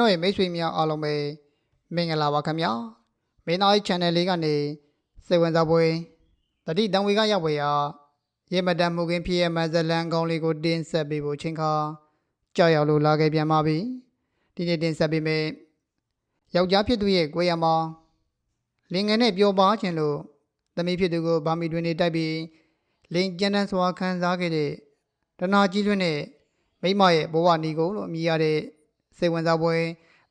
ကျွန်တော်ရဲ့မိတ်ဆွေများအားလုံးပဲမင်္ဂလာပါခင်ဗျာမင်းသားရဲ့ channel လေးကနေစိတ်ဝင်စားပွဲတတိတံဝေကရောက်ပွဲရာရေမတန်မှုခင်းဖြစ်ရဲ့မဇလန်ကောင်းလေးကိုတင်ဆက်ပေးဖို့ချင်းခါကြောက်ရောက်လို့လာခဲ့ပြန်ပါပြီဒီနေ့တင်ဆက်ပေးမယ်ယောက်ျားဖြစ်သူရဲ့ကိုယ်ရမောင်လင်ငယ်နဲ့ပျော်ပါခြင်းလို့သမီးဖြစ်သူကိုဗာမီတွင်နေတိုက်ပြီးလင်ကျန်းတန်းစွာခံစားခဲ့တဲ့တနာကြီးလွန်းတဲ့မိမရဲ့ဘဝနီကုံလို့အမည်ရတဲ့ စိတ်ဝင်စားပွဲ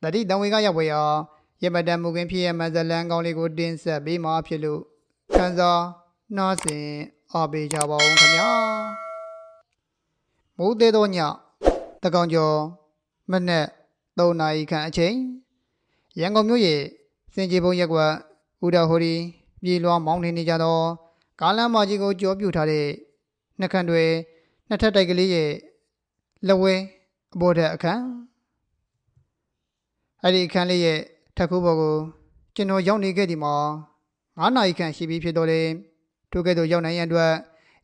တတိတံဝေကရောက်ပွဲရာရမတန်မူကင်းဖြစ်ရဲ့မဇလန်ကောင်းလေးကိုတင်ဆက်ပေးမှာဖြစ်လို့ခန်းစားနှားစင်အားပေးကြပါဦးခင်ဗျာမိုးသေးသောညတကောင်ကျော်မနက်3နာရီခန့်အချိန်ရန်ကုန်မြို့ရဲ့စင်ကြီးဘုံရက်ကွက်ဦးတော်ဟိုဒီပြည်လွှာမောင်းနေနေကြသောကားလမ်းမကြီးကိုကြောပြူထားတဲ့နှက်ခမ်းတွေနှစ်ထပ်တိုက်ကလေးရဲ့လက်ဝဲအပေါ်ထက်အခန်း အဲ့ဒီအခန်းလေးရဲ့ထက်ခုဘော်ကိုကျွန်တော်ရောက်နေခဲ့ဒီမှာ9နာရီခန့်ရှိပြီဖြစ်တော့တယ်ထိုကဲ့သို့ရောက်နိုင်ရန်အတွက်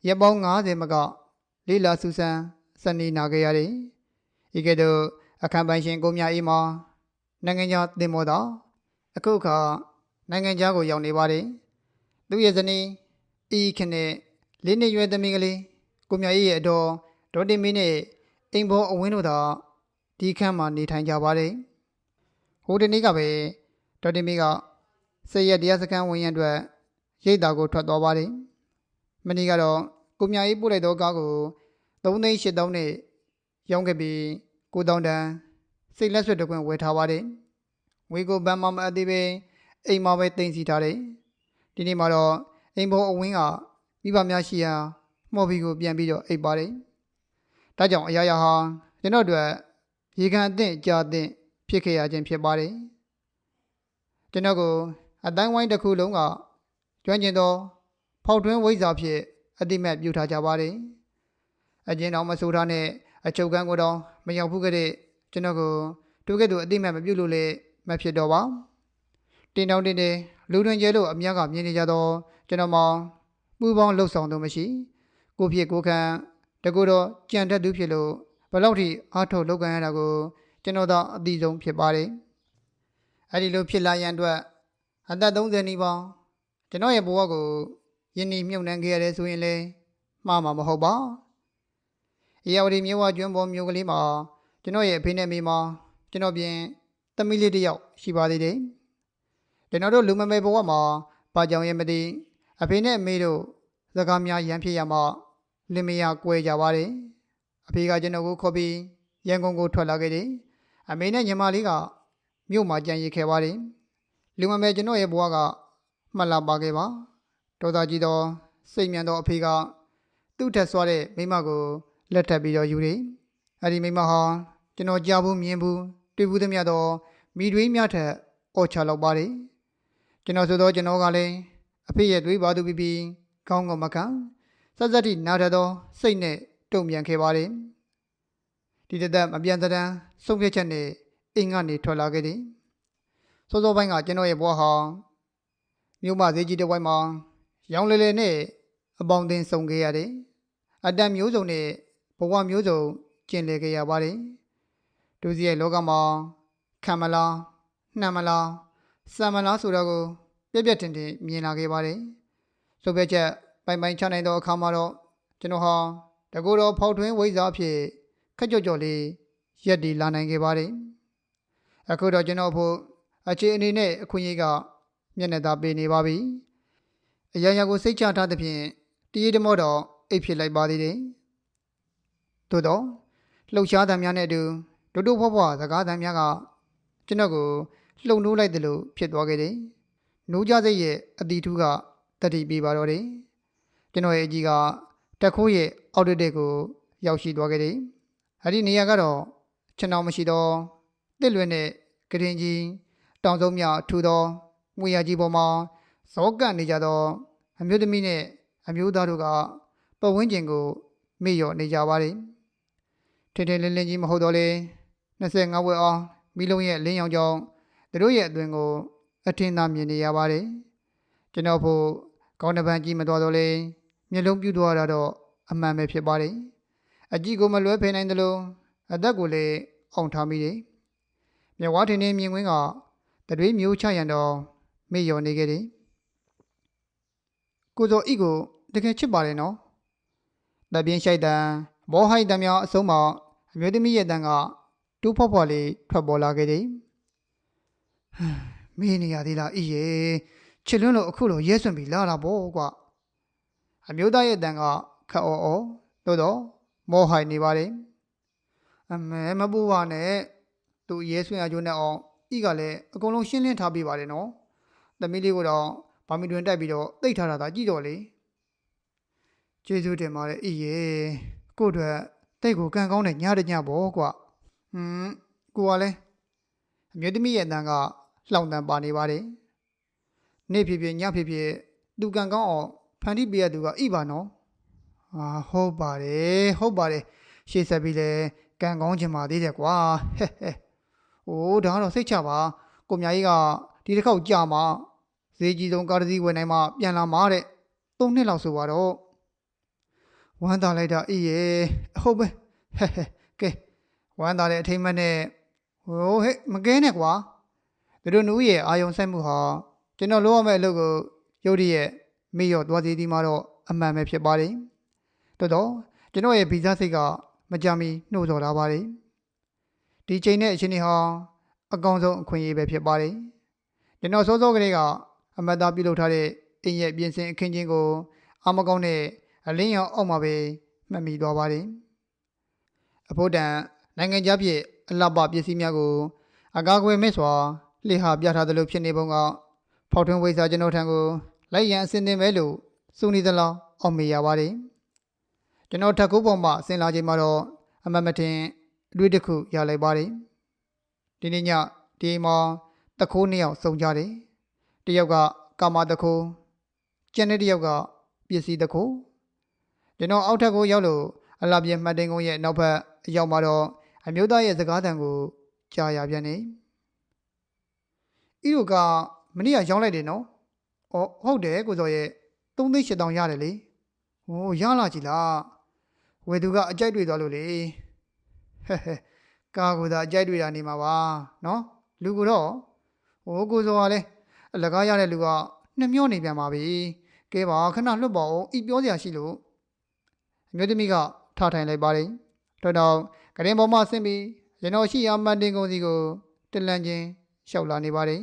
ရက်ပေါင်း90မကလေးလာစူဆန်စနေနာခဲ့ရတယ်ဤကဲ့သို့အခန်းပိုင်ရှင်ကိုမြအေးမှာနိုင်ငံခြားတင်မော်တော်အခုအခါနိုင်ငံခြားကိုရောက်နေပါတယ်သူရဲ့ဇနီးဤခင်နဲ့လေးနှစ်ရွယ်သမီးကလေးကိုမြအေးရဲ့အတော်ဒေါ်တင်မင်းနဲ့အိမ်ဘောအဝင်းတို့သာဒီခန်းမှာနေထိုင်ကြပါတယ် ဟိုဒီနေ့ကပဲဒေါ်တင်မီကစေရက်တရားစခန်းဝင်ရန်အတွက်ရိတ်တာကိုထွက်သွားပါတယ်။မနေ့ကတော့ကိုမြအေးပို့လိုက်သောကားကို3သိန်း8တောင်းနဲ့ရောင်းခဲ့ပြီး9တောင်းတန်းစိတ်လက်ဆွတ်တစ်ခွင့်ဝယ်ထားပါတယ်။ငွေကိုဘန်မမအပ်သေးပဲအိမ်မှာပဲတင်စီထားတယ်။ဒီနေ့မှာတော့အိမ်ဘောအဝင်းကမိဘများရှိရာမော်ဘီကိုပြန်ပြီးတော့အိပ်ပါတယ်။ဒါကြောင့်အရာရာဟာကျွန်တော်တို့ရေကန်အသင့်ကြာအသင့် ဖြစ်ခဲ့ရခြင်းဖြစ်ပါတယ်ကျွန်တော်ကိုအတိုင်းဝိုင်းတစ်ခုလုံးကကျွမ်းကျင်သော ဖောက်ထွင်းဝိဇ္ဇာဖြင့်အတိမတ်ပြုထားကြပါတယ်အကျဉ်းတော်မဆိုထားနဲ့အချုပ်ကန်းကိုတော့မရောက်ဘူးခဲ့တဲ့ကျွန်တော်ကိုတူကဲ့သို့အတိမတ်မပြုလို့လေမဖြစ်တော့ပါတင်တောင်းတင်တယ်လူတွင်ကျဲလို့အများကမြင်နေကြတော့ကျွန်တော်မောင်ပူပေါင်းလှုပ်ဆောင်သူမရှိ ကိုဖြစ်ကိုခံတကူတော့ကြံတတ်သူဖြစ်လို့ဘယ်လောက်ထိအားထုတ်လုပ်ကန်ရတာကို ကျွန်တော်တော့အတိဆုံးဖြစ်ပါတယ်။အဲဒီလိုဖြစ်လာရန်အတွက်အသက်30နီးပေါင်းကျွန်တော်ရဲ့ဘဝကိုယဉ်နီမြုပ်နှံခဲ့ရတယ်ဆိုရင်လည်းမှားမှာမဟုတ်ပါ။ရာဝတီမြို့ဝကျွန်းပေါ်မြို့ကလေးမှာကျွန်တော်ရဲ့အဖေနဲ့မိမကျွန်တော်ပြင်သမီးလေးတစ်ယောက်ရှိပါသေးတယ်။ကျွန်တော်တို့လူမမယ်ဘဝမှာဘာကြောင့်ရဲ့မသိအဖေနဲ့အမေတို့စကားများရန်ဖြစ်ရမှလင်မယားကွဲကြပါတယ်။အဖေကကျွန်တော်ကိုခေါ်ပြီးရန်ကုန်ကိုထွက်လာခဲ့တယ်။ အမေနဲ့ညီမလေးကမြို့မှာကြံရည်ခဲ့ပါတယ်လူမမဲကျွန်တော်ရဲ့ဘဝကမှတ်လာပါခဲ့ပါဒေါသကြီးသောစိတ်မြန်သောအဖေကသူ့ထက်ဆွားတဲ့မိမကိုလက်ထပ်ပြီးတော့ယူတယ်အဲ့ဒီမိမဟာကျွန်တော်ကြားဘူးမြင်ဘူးတွေ့ဘူးသမျှသောမိတွေးများထက်အော်ချလောက်ပါတယ်ကျွန်တော်ဆိုတော့ကျွန်တော်ကလည်းအဖေရဲ့တွေးပါသူပြီးပြီးကောင်းကောင်းမခံစက်စက်တိနားထသောစိတ်နဲ့တုံ့ပြန်ခဲ့ပါတယ် ဒီတစ်သက်မပြန်တဲ့တန်းဆုံးဖြတ်ချက်နဲ့အိမ်ကနေထွက်လာခဲ့တယ်။စောစောပိုင်းကကျွန်တော်ရဲ့ဘဝဟာမြို့မဈေးကြီးတစ်ဝိုင်းမှာရောင်လေလေနဲ့အပေါင်းအသင်းဆောင်ခဲ့ရတယ်။အတန်မျိုးစုံနဲ့ဘဝမျိုးစုံကျင်လည်ခဲ့ရပါတယ်။ဒုစရိုက်လောကမှာခံမလားနှံမလားစံမလားဆိုတော့ကိုပြက်ပြက်တင်တင်မြင်လာခဲ့ပါတယ်။ဆိုပြချက်ပိုင်ပိုင်ချနိုင်သောအခါမှာတော့ကျွန်တော်ဟာတကူတော်ဖောက်ထွင်းဝိဇ္ဇာဖြစ် ခက်ကြော့ကြော့လေးရက်ဒီလာနိုင်ခဲ့ပါတယ်။အခုတော့ကျွန်တော်ဖို့အခြေအနေနဲ့အခွင့်အရေးကမျက်နှာသာပေးနေပါပြီ။အရာရာကိုစိတ်ချထားသဖြင့်တရေတမောတော့အိပ်ဖြစ်လိုက်ပါသေးတယ်။သို့တော့လှုပ်ရှားသံများနဲ့အတူဒုဒုဖွားဖွားစကားသံများကကျွန်တော်ကိုလှုံနှိုးလိုက်တယ်လို့ဖြစ်သွားခဲ့တယ်။နိုးကြစိတ်ရဲ့အတီထူးကတတိပေးပါတော့တယ်။ကျွန်တော်ရဲ့အကြီးကတက်ခိုးရဲ့အောက်တက်တဲ့ကိုရောက်ရှိသွားခဲ့တယ်။ အဲ့ဒီနေရာကတော့ခြံတော်မရှိတော့တစ်လွင်နဲ့ကရင်ကြီးတောင်စုံမြထူသောငွေရကြီးပေါ်မှာဇောကပ်နေကြသော အမျိုးသမီးနဲ့အမျိုးသားတို့ကပတ်ဝန်းကျင်ကိုမေ့လျော့နေကြပါတယ်ထင်ထင်လင်းလင်းကြီးမဟုတ်တော့လေ25ဝက်အောင်မိလုံးရဲ့လင်းရောင်ကြောင့်သူတို့ရဲ့အသွင်ကိုအထင်သာမြင်နေရပါတယ်ကျွန်တော်ဖို့ကောင်းတဲ့ပန်းကြီးမတော်တော့လေမျက်လုံးပြူသွားတာတော့အမှန်ပဲဖြစ်ပါတယ် အကြည့်ကိုမလွဲဖယ်နိုင်သလိုအသက်ကိုလည်းအောင်ထားမိတယ်မြဝထင်းနေမြင်ကွင်းကတတွေးမျိုးချရန်တော့မေ့လျော်နေခဲ့တယ်ကိုစောဤကိုတကယ်ချစ်ပါတယ်နော်တပြင်းရှိုက်တန်ဘောဟိုက်တံများအစုံမအမျိုးသမီးရဲ့တန်ကတူးဖော့ဖော့လေးထွက်ပေါ်လာခဲ့တယ်ဟမ်မေးနေရသေးလားဤရဲ့ချစ်လွန်းလို့အခုလိုရဲစွန့်ပြီးလာတာပေါ့ကွာအမျိုးသားရဲ့တန်ကခက်အော်အော်တို့တော့ မောဟိုက်နေပါတယ်အမဲမပူပါနဲ့သူရဲစွန့်ရကြိုးနဲ့အောင်ဤကလည်းအကုန်လုံးရှင်းလင်းထားပေးပါတယ်နော်သမီးလေးကတော့ဗာမီတွင်တိုက်ပြီးတော့တိတ်ထားတာသာကြည့်တော့လေကျေးဇူးတင်ပါတယ်ဤရဲ့ကို့အတွက်တိတ်ကိုကံကောင်းတဲ့ညတညပေါ့ကွာဟွန်းကိုကလည်းအမျိုးသမီးရဲ့အတန်ကလှောင်တန်ပါနေပါတယ်နေ့ဖြစ်ဖြစ်ညဖြစ်ဖြစ်သူကံကောင်းအောင်ဖန်တီးပေးရသူကဤပါနော် အာဟုတ်ပါတယ်ဟုတ်ပါတယ်ရှေ့ဆက်ပြီးလဲကံကောင်းချင်ပါသေးတယ်ကွာဟဲ့ဟဲ့အိုးဒါကတော့စိတ်ချပါကိုမြာကြီးကဒီတစ်ခေါက်ကြာမှာဈေးကြီးဆုံးကားတစ်စီးဝယ်နိုင်မှပြန်လာမှာတဲ့၃နှစ်လောက်ဆိုပါတော့ဝမ်းသာလိုက်တာအေးရဲ့ဟုတ်ပဲဟဲ့ဟဲ့ကဲဝမ်းသာတဲ့အထိမ့်မက်နဲ့ဟိုဟဲ့မကဲနဲ့ကွာသူတို့နူးရဲ့အာယုံဆိုင်မှုဟာကျွန်တော်လုပ်ရမယ့်အလုပ်ကိုရုတ်တရက်မေ့လျော့သွားသေးသည်မှာတော့အမှန်ပဲဖြစ်ပါတယ် တော်တော့ကျွန်တော်ရဲ့ဗီဇစိတ်ကမကြမီနှိုးဆော်လာပါတယ်ဒီချိန်နဲ့အချိန်ဒီဟာအကောင်းဆုံးအခွင့်အရေးပဲဖြစ်ပါတယ်ကျွန်တော်စောစောကလေးကအမတ်သားပြုလုပ်ထားတဲ့အိမ်ရဲ့ပြင်ဆင်အခင်းချင်းကိုအာမကောင်းတဲ့အလင်းရောင်အောက်မှာပဲမှတ်မိသွားပါတယ်အဖို့တန်နိုင်ငံခြားပြည်အလှပပစ္စည်းများကိုအကာအကွယ်မဲ့စွာလှေဟာပြထားသလိုဖြစ်နေပုံကဖောက်ထွင်းဝိစာကျွန်တော်ထံကိုလိုက်ရန်အစင်းတင်ပဲလို့စုနေသလားအောက်မေရပါတယ် ကျွန်တော်ထက်ကူးပေါ်မှာဆင်လာချိန်မှာတော့အမတ်မထင်အတွေ့တစ်ခုရလိုက်ပါတယ်ဒီနေ့ညဒီမှာတခိုးနှစ်ယောက်စုံကြတယ်တယောက်ကကာမတခိုးကျန်တဲ့တယောက်ကပစ္စည်းတခိုးကျွန်တော်အောက်ထပ်ကိုရောက်လို့အလှပြင်းမှတ်တင်ကုန်းရဲ့နောက်ဘက်အရောက်မှာတော့အမျိုးသားရဲ့စကားသံကိုကြားရပြန်နေဤတို့ကမနေ့ကရောင်းလိုက်တယ်နော်။အော်ဟုတ်တယ်ကိုစော်ရဲ့3သိန်း8တောင်ရတယ်လေ။ဟိုရလာကြည်လား။ ဝယ်သူကအကြိုက်တွေ့သွားလို့လေ။ဟဲ့ဟဲ့ကာကူသာအကြိုက်တွေ့တာနေမှာပါနော်။လူကတော့ဟိုကိုစော်ကလည်းအလကားရတဲ့လူကနှမျောနေပြန်ပါပြီ။ကဲပါခဏလွတ်ပါဦးဤပြောစရာရှိလို့အမျိုးသမီးကထထိုင်လိုက်ပါတယ်။တော်တော်ကရင်ပေါ်မှာဆင်းပြီးရန်တော်ရှိရာမန်တင်ကုန်စီကိုတလန့်ချင်းလျှောက်လာနေပါတယ်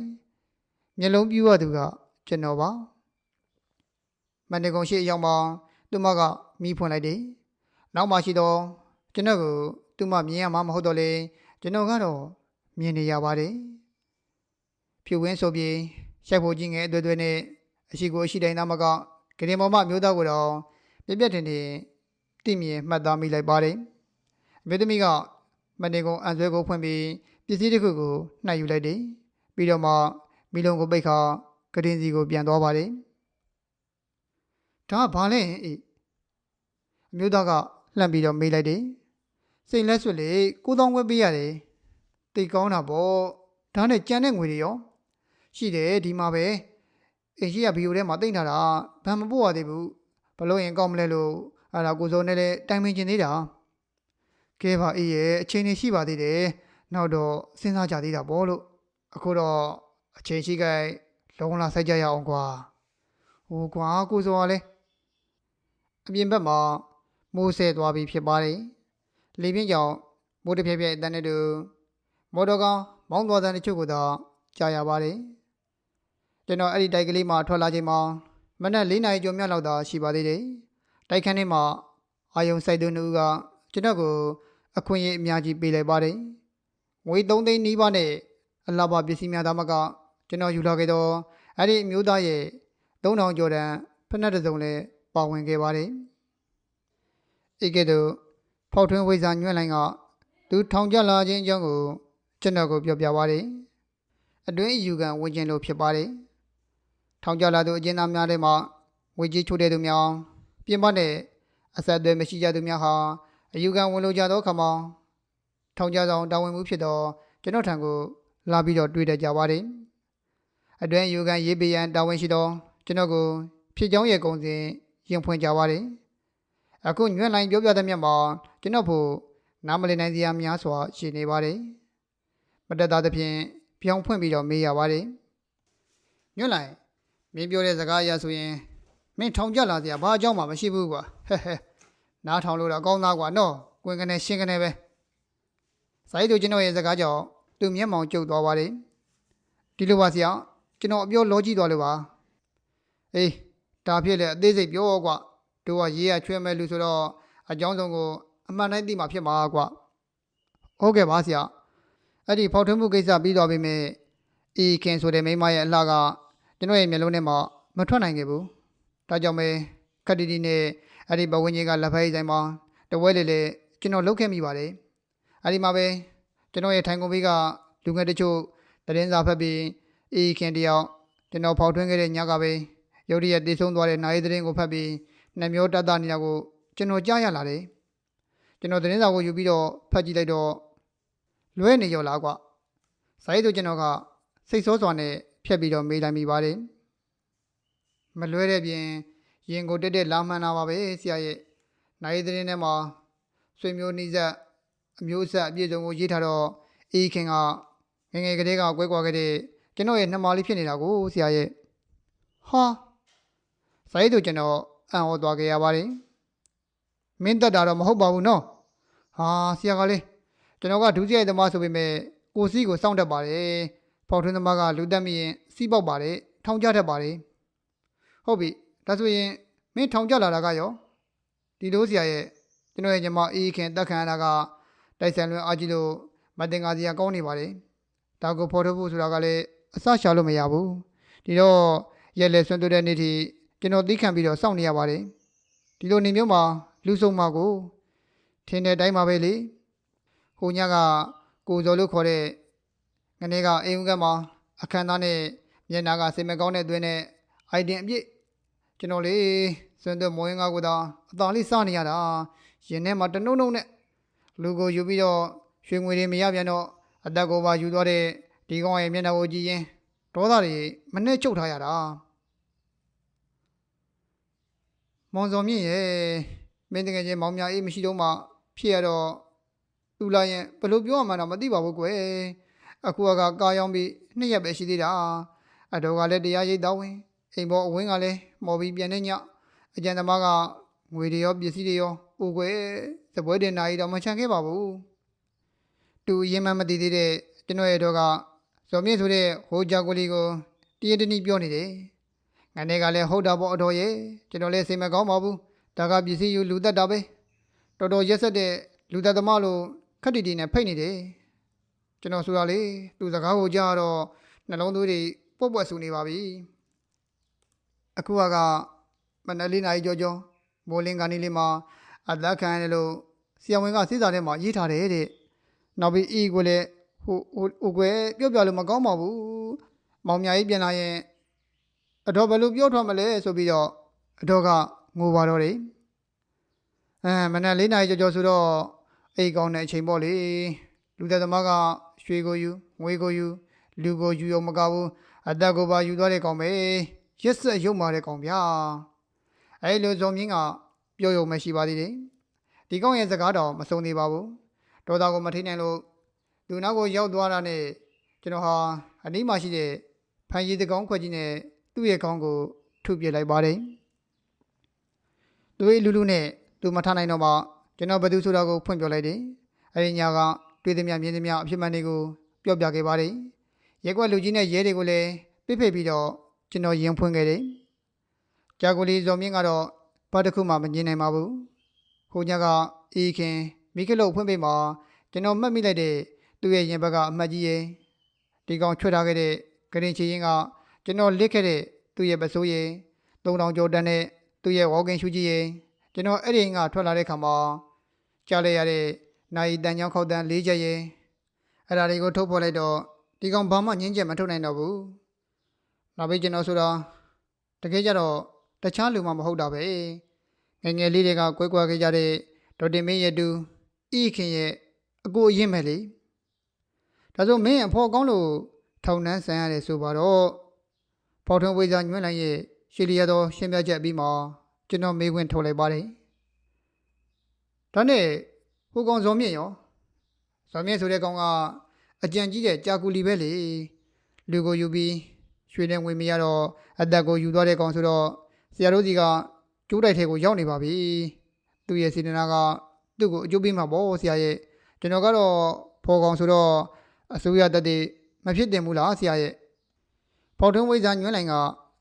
။မျက်လုံးပြူရသူကကျွန်တော်ပါ။မန်တင်ကုန်ရှိအရောက်မှာသူမကမိဖွင့်လိုက်တယ်။ နောက်မှရှိတော့ကျွန်တော်ကိုသူမမြင်ရမှာမဟုတ်တော့လေကျွန်တော်ကတော့မြင်နေရပါတယ်။ဖြူဝင်းဆိုပြီးရှိုက်ဖို့ကြီးငယ်အတွေ့အတွေ့နဲ့အရှိကိုအရှိတိုင်းသားမကကရင်ပေါ်မှာမျိုးသားကိုတော့ပြက်ပြက်တင်တင်တိမြင်မှတ်သားမိလိုက်ပါတယ်။အမျိုးသမီးကမန်တင်ကုန်အန်ဆွဲကိုဖွင့်ပြီးပစ္စည်းတစ်ခုကိုနှိုက်ယူလိုက်တယ်။ပြီးတော့မှမီလုံးကိုပိတ်ခါကတင်စီကိုပြန်သွားပါတယ်။ဒါကဘာလဲအေးအမျိုးသားက လှမ်းပြီးတော့မေးလိုက်တယ်။စိတ်လက်ဆွတ်လေကိုတောင်းဝဲပေးရတယ်။တိတ်ကောင်းတာပေါ့။ဒါနဲ့ကြံတဲ့ငွေတွေရောရှိတယ်ဒီမှာပဲ။အေးရှိရဗီဒီယိုထဲမှာတိတ်ထားတာဘာမပို့ရသေးဘူး။ဘလို့ရင်ကောင်းမလဲလို့အဲ့ဒါကိုစုံနဲ့လည်းတိုင်ပင်ကျင်သေးတာ။ကဲပါအေးရဲ့အချိန်နေရှိပါသေးတယ်။နောက်တော့စဉ်းစားကြသေးတာပေါ့လို့အခုတော့အချိန်ရှိကြလုံးလာဆိုင်ကြရအောင်ကွာဟိုကွာကိုစောကလည်းအပြင်ဘက်မှာ မိုးဆဲသွားပြီဖြစ်ပါတယ်လေပြင်းကြောင့်မိုးတစ်ဖြည်းဖြည်းအတန်းနဲ့တူမော်တော်ကားမောင်းသွားတဲ့တချို့ကိုတော့ကြားရပါတယ်ကျွန်တော်အဲ့ဒီတိုက်ကလေးမှာထွက်လာချိန်မှာမနက်၄နာရီကျော်မြတ်လောက်သာရှိပါသေးတယ်တိုက်ခန်းထဲမှာအာယုံစိုက်သူနှုတ်ကကျွန်တော်ကိုအခွင့်အရေးအများကြီးပေးလိုက်ပါတယ်ငွေ3သိန်းနီးပါးနဲ့အလှပပစ္စည်းများသားမကကျွန်တော်ယူလာခဲ့တော့အဲ့ဒီအမျိုးသားရဲ့3000ကျော်တန်ဖက်နှက်တစ်စုံလည်းပါဝင်ခဲ့ပါတယ်။ ဧကဲ့သို့ဖောက်ထွင်းဝိဇာညွှန်လိုင်းကသူထောင်ကျလာခြင်းအကြောင်းကိုကျွန်တော်ကိုပြောပြပါတယ်။အတွင်းအယူခံဝင်ကျင်လို့ဖြစ်ပါတယ်။ထောင်ကျလာသူအကျဉ်းသားများထဲမှာဝေကြီးချိုးတဲ့သူများပြင်ပနဲ့အဆက်အသွယ်မရှိကြသူများဟာအယူခံဝင်လို့ကြသောအခါမှာထောင်ကျဆောင်တာဝန်မှုဖြစ်သောကျွန်တော်ထံကိုလာပြီးတော့တွေ့တဲ့ကြပါတယ်။အတွင်းယူကန်ရေးပေးရန်တာဝန်ရှိသောကျွန်တော်ကိုဖြစ်ကြောင်းရဲ့ကုံစဉ်ရင်ဖွင့်ကြပါတယ်။ အခုညွှန်လိုင်းပြောပြတဲ့မြတ်မှာကျွန်တော်ဖို့နားမလည်နိုင်စရာများစွာရှိနေပါတယ်။မတက်တာသဖြင့်ပြောင်းဖွင့်ပြီးတော့မေးရပါတယ်ညွန့်လိုက်မင်းပြောတဲ့စကားအရဆိုရင်မင်းထောင်ကြလာစရာဘာအကြောင်းမှမရှိဘူးကွာဟဲ့ဟဲ့နားထောင်လို့တော့ကောင်းသားကွာနော်ကွင်ကနေရှင်းကနေပဲစာရေးသူကျွန်တော်ရဲ့စကားကြောင့်သူမျက်မှောင်ကျုပ်သွားပါတယ်ဒီလိုပါဆရာကျွန်တော်အပြောလောကြည့်သွားလို့ပါအေးဒါဖြစ်လေအသေးစိတ်ပြောကွာ တို့ကရေးရချွဲမဲ့လူဆိုတော့အကြောင်းစုံကိုအမှန်တိုင်းသိမှဖြစ်မှာကွာဟုတ်ကဲ့ပါဆရာအဲ့ဒီဖောက်ထွင်းမှုကိစ္စပြီးသွားပြီမဲ့အေးခင်ဆိုတဲ့မိန်းမရဲ့အလှကကျွန်တော်ရဲ့မျက်လုံးထဲမှာမထွက်နိုင်ခဲ့ဘူးဒါကြောင့်ပဲခက်တီတီနဲ့အဲ့ဒီဘဝင်းကြီးကလက်ဖက်ရည်ဆိုင်မှာတဝဲလေလေကျွန်တော်လုပ်ခဲ့မိပါတယ်အဲ့ဒီမှာပဲကျွန်တော်ရဲ့ထိုင်ကုန်ဘေးကလူငယ်တချို့တရင်စာဖက်ပြီးအေးခင်တယောက်ကျွန်တော်ဖောက်ထွင်းခဲ့တဲ့ညကပဲရုတ်တရက်တည်ဆုံးသွားတဲ့နိုင်တရင်ကိုဖက်ပြီး နှမျိုးတတ်တာနေတာကိုကျွန်တော်ကြားရလာတယ်ကျွန်တော်တရင်စာကိုယူပြီးတော့ဖက်ကြည့်လိုက်တော့လွဲနေရောလားကွစာရေးသူကျွန်တော်ကစိတ်ဆိုးစွာနဲ့ဖြတ်ပြီးတော့မေးလိုက်မိပါတယ်မလွဲတဲ့ပြင်ရင်ကိုတက်တက်လာမှန်တာပါပဲဆရာရဲ့နိုင်သတင်းထဲမှာဆွေမျိုးနှိစက်အမျိုးအဆက်အပြည့်စုံကိုရေးထားတော့အေးခင်ကငယ်ငယ်ကလေးကကွဲကွာခဲ့တဲ့ကျွန်တော်ရဲ့နှမလေးဖြစ်နေတာကိုဆရာရဲ့ဟာစာရေးသူကျွန်တော် အံ့ဩသွားခဲ့ရပါတယ်မင်းတက်တာတော့မဟုတ်ပါဘူးနော်ဟာဆရာကလေးကျွန်တော်ကဒုစရိုက်သမားဆိုပေမဲ့ကိုစီကိုစောင့်တတ်ပါတယ်ဖောက်ထွင်းသမားကလူတက်မိရင်စီးပေါက်ပါတယ်ထောင်ချတတ်ပါတယ်ဟုတ်ပြီဒါဆိုရင်မင်းထောင်ကြလာတာကရောဒီလိုဆရာရဲ့ကျွန်တော်ရဲ့ညီမအေးခင်တက်ခံရတာကတိုက်ဆိုင်လွင်အားကြီးလို့မတင်ကားစရာကောင်းနေပါလေဒါကိုဖော်ထုတ်ဖို့ဆိုတာကလည်းအစရှာလို့မရဘူးဒီတော့ရက်လက်ဆွန့်သွတဲ့နေ့ထိ ကျွန်တော်သိခံပြီးတော့စောင့်နေရပါတယ်ဒီလိုနေမျိုးမှာလူဆုံးမကိုထင်းတဲ့အတိုင်းပါပဲလေဟိုညကကိုဇော်လို့ခေါ်တဲ့ငနေကအိမ်ဦးကမှာအခမ်းသားနဲ့မျက်နာကစိတ်မကောင်းတဲ့အတွင်းနဲ့အိုက်တင်အပြည့်ကျွန်တော်လေစွန့်သွမွေးငါကိုသာအသာလေးစနေရတာရင်ထဲမှာတနှုံနှုံနဲ့လူကိုယူပြီးတော့ရွှေငွေတွေမရပြန်တော့အသက်ကိုပါယူသွားတဲ့ဒီကောင်ရဲ့မျက်နှာကိုကြည့်ရင်ဒေါသတွေမနဲ့ချုပ်ထားရတာ မောင်စော်မြင့်ရဲ့မင်းတကယ်ချင်းမောင်မြအေးမရှိတော့မှဖြစ်ရတော့သူလာရင်ဘယ်လိုပြောရမှန်းတော့မသိပါဘူးကွယ်အခုကကားရောက်ပြီးနှစ်ရက်ပဲရှိသေးတာအတော်ကလည်းတရားရိပ်တော်ဝင်အိမ်ပေါ်အဝင်းကလည်းမော်ပြီးပြန်နေညအကျန်သမားကငွေတွေရောပစ္စည်းတွေရောအိုကွယ်သပွဲတင်နာရီတော့မချန်ခဲ့ပါဘူးသူရင်မမသိသေးတဲ့ကျွန်တော်ရဲ့တော့ကဇော်မြင့်ဆိုတဲ့ဟိုဂျာကိုလီကိုတရတနီပြောနေတယ် ငါနဲ့ကလည်းဟုတ်တာပေါ့အတော်ရဲ့ကျွန်တော်လည်းစိတ်မကောင်းပါဘူးဒါကပစ္စည်းယူလူသက်တာပဲတော်တော်ရက်ဆက်တဲ့လူသက်သမားလို့ခက်တီတီနဲ့ဖိတ်နေတယ်ကျွန်တော်ဆိုတာလေသူစကားကိုကြားတော့နှလုံးသွေးတွေပုတ်ပွက်ဆူနေပါပြီအခုကမနက်လေးနိုင်ကြောကြောမိုးလင်းကနေလေးမှာအသက်ခံရတယ်လို့ဆီယဝင်ကစိစာထဲမှာရေးထားတယ်တဲ့နောက်ပြီးအီကိုလည်းဟိုဟိုဟိုကွယ်ပြောပြလို့မကောင်းပါဘူးမောင်မြကြီးပြန်လာရင် အတော်ဘယ်လိုပြောထွက်မလဲဆိုပြီးတော့အတော်ကငိုပါတော့တယ်အဲမနက်လေးနိုင်ကြောကြောဆိုတော့အိတ်ကောင်းတဲ့အချိန်ပေါ့လေလူသက်သမားကရွှေကိုယူငွေကိုယူလူကိုယူရုံမကဘူးအသက်ကိုပါယူသွားတဲ့ကောင်ပဲရက်ဆက်ရုပ်မာတဲ့ကောင်ဗျာအဲ့လိုဇုံမြင့်ကပြောရုံမရှိပါသေးတယ်ဒီကောင်ရဲ့စကားတော့မစုံသေးပါဘူးဒေါသကိုမထိနိုင်လို့လူနောက်ကိုရောက်သွားတာနဲ့ကျွန်တော်ဟာအနီးမှာရှိတဲ့ဖန်ရည်တကောင်ခွက်ကြီးနဲ့ သူ့ရဲ့ခေါင်းကိုထုပစ်လိုက်ပါတယ်သူရဲ့လူလူနဲ့သူမထနိုင်တော့မှကျွန်တော်ဘယ်သူဆိုတာကိုဖွင့်ပြလိုက်တယ်အဲ့ဒီညကတွေ့သမျှမြင်သမျှအဖြစ်မှန်တွေကိုပြောပြခဲ့ပါတယ်ရက်ကွက်လူကြီးနဲ့ရဲတွေကိုလည်းပြစ်ဖိတ်ပြီးတော့ကျွန်တော်ရင်ဖွင့်ခဲ့တယ်။ကြာကိုလီဇော်မြင့်ကတော့ဘာတစ်ခုမှမငင်းနိုင်ပါဘူး။ဟိုညကအေးခင်မိကလုတ်ဖွင့်ပေးမှာကျွန်တော်မှတ်မိလိုက်တဲ့သူ့ရဲ့ရင်ဘက်ကအမှတ်ကြီးရဲ့ဒီကောင်ချွတ်ထားခဲ့တဲ့ဂရင်ချီရင်က ကျွန်တော်လစ်ခဲ့တဲ့သူ့ရဲ့ပစိုးရဲ့3000ကျော်တန်းတဲ့သူ့ရဲ့ဝေါကင်ရှူကြီးရဲ့ကျွန်တော်အဲ့ဒီကထွက်လာတဲ့ခါမှာကြားလိုက်ရတဲ့နိုင်တန်ချောင်းခောက်တန်း၄ချက်ရဲ့အဲ့ဒါတွေကိုထုတ်ဖော်လိုက်တော့ဒီကောင်ဘာမှငင်းချက်မထုတ်နိုင်တော့ဘူးနောက်ပြီးကျွန်တော်ဆိုတာတကယ်ကြတော့တခြားလူမှမဟုတ်တာပဲငယ်ငယ်လေးတွေကကွဲကွာခဲ့ကြတဲ့ဒေါ်တင်မင်းရဲ့တူဤခင်ရဲ့အကိုအရင်မဲ့လေဒါဆိုမင်းအဖော်ကောင်းလို့ထောင်နှန်းဆန်ရတယ်ဆိုပါတော့ ဖော်ထုံးဝေစာညွှန်းလိုက်ရဲ့ရှီလီယာတော်ရှင်းပြချက်ပြီးမှကျွန်တော်မေးခွန်းထုတ်လိုက်ပါတယ်ဒါနဲ့ဟိုကောင်ဇော်မြင့်ရောဇော်မြင့်ဆိုတဲ့ကောင်ကအအကြံကြီးတဲ့ကြာကူလီပဲလေလူကိုယူပြီးရွှေနဲ့ဝင်မရတော့အသက်ကိုယူသွားတဲ့ကောင်ဆိုတော့ဆရာတို့စီကကျိုးတိုက်ထဲကိုရောက်နေပါပြီသူ့ရဲ့စေတနာကသူ့ကိုအကျိုးပေးမှာပေါ့ဆရာရဲ့ကျွန်တော်ကတော့ဖော်ကောင်ဆိုတော့အစိုးရတက်တဲ့မဖြစ်တင်ဘူးလားဆရာရဲ့ ဖော်ထုံးဝိဇ္ဇာညွှန်းလိုင်က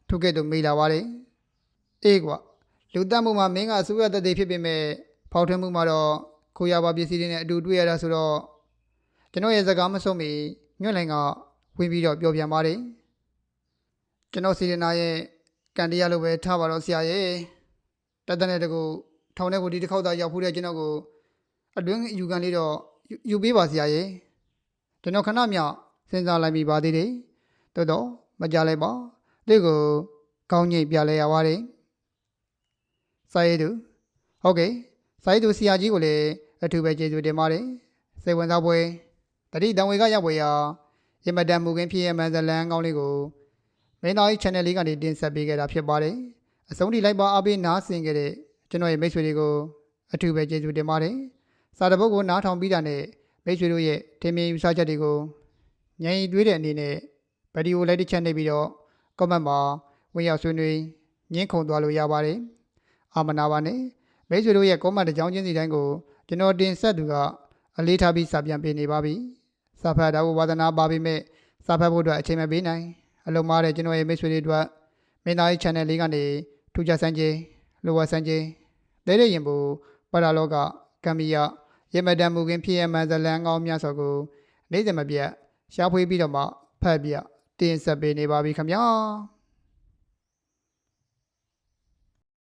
ထုတ်ခဲ့သူမေးလာပါတယ်အေးကွာလူတတ်မှုမှာမင်းကအစိုးရတက်တဲ့ဖြစ်ပေမဲ့ဖော်ထုံးမှုမှာတော့ခိုးရပါပစ္စည်းတွေနဲ့အတူတွေ့ရတာဆိုတော့ကျွန်တော်ရဲ့စကားမဆုံးမီညွန့်လိုင်ကဝင်ပြီးတော့ပြောပြပါတယ်ကျွန်တော်စီရနာရဲ့ကန်တရားလိုပဲထားပါတော့ဆရာရဲ့တတ်တဲ့တကူထောင်ထဲကိုဒီတစ်ခေါက်သာရောက်ဖူးတဲ့ကျွန်တော်ကိုအတွင်းအယူခံလေးတော့ယူယူပေးပါဆရာရဲ့ကျွန်တော်ခဏမျှစဉ်းစားလိုက်မိပါသေးတယ်တော်တော့ မကြလိုက်ပါဒီကိုကောင်းညိတ်ပြလဲရပါတယ်စာရေးသူဟုတ်ကဲ့စာရေးသူဆရာကြီးကိုလည်းအထူးပဲကျေးဇူးတင်ပါတယ်စိတ်ဝင်စားပွဲတတိတံဝေကရောက်ဝေရာရမတန်မူခင်းဖြစ်ရမှန်ဇလန်းကောင်းလေးကိုမင်းသားကြီး channel လေးကနေတင်ဆက်ပေးခဲ့တာဖြစ်ပါတယ်အဆုံးထိလိုက်ပါအားပေးနားဆင်ခဲ့တဲ့ကျွန်တော်ရဲ့မိတ်ဆွေတွေကိုအထူးပဲကျေးဇူးတင်ပါတယ်စာတပုတ်ကိုနားထောင်ပြီးတာနဲ့မိတ်ဆွေတို့ရဲ့ထင်မြင်ယူဆချက်တွေကိုညင်တွေးတဲ့အနေနဲ့ ဗီဒီယိုလိုက်တစ်ချက်နေပြီးတော့ comment မှာဝင်ရောက်ဆွေးနွေးညှင်းခုန်သွားလို့ရပါတယ်အာမနာပါနဲ့မိတ်ဆွေတို့ရဲ့ comment တစ်ကြောင်းချင်းစီတိုင်းကိုကျွန်တော်တင်ဆက်သူကအလေးထားပြီးစာပြန်ပေးနေပါပြီစာဖတ်တာကိုဝါသနာပါပေမဲ့စာဖတ်ဖို့အတွက်အချိန်မပေးနိုင်အလုံးမားတဲ့ကျွန်တော်ရဲ့မိတ်ဆွေတွေအတွက်မင်းသားရေး channel လေးကနေထူးခြားစမ်းခြင်းလိုဝါစမ်းခြင်းတဲတဲ့ရင်ဘူပရာလောကကမ်မီယာရေမဒန်မူကင်ဖြစ်ရမှန်ဇလန်ကောင်းများစွာကိုနေ့စဉ်မပြတ်ရှားဖွေးပြီးတော့မှဖတ်ပြ တင်ဆက်ပေးနေပါပြီခင်ဗျာ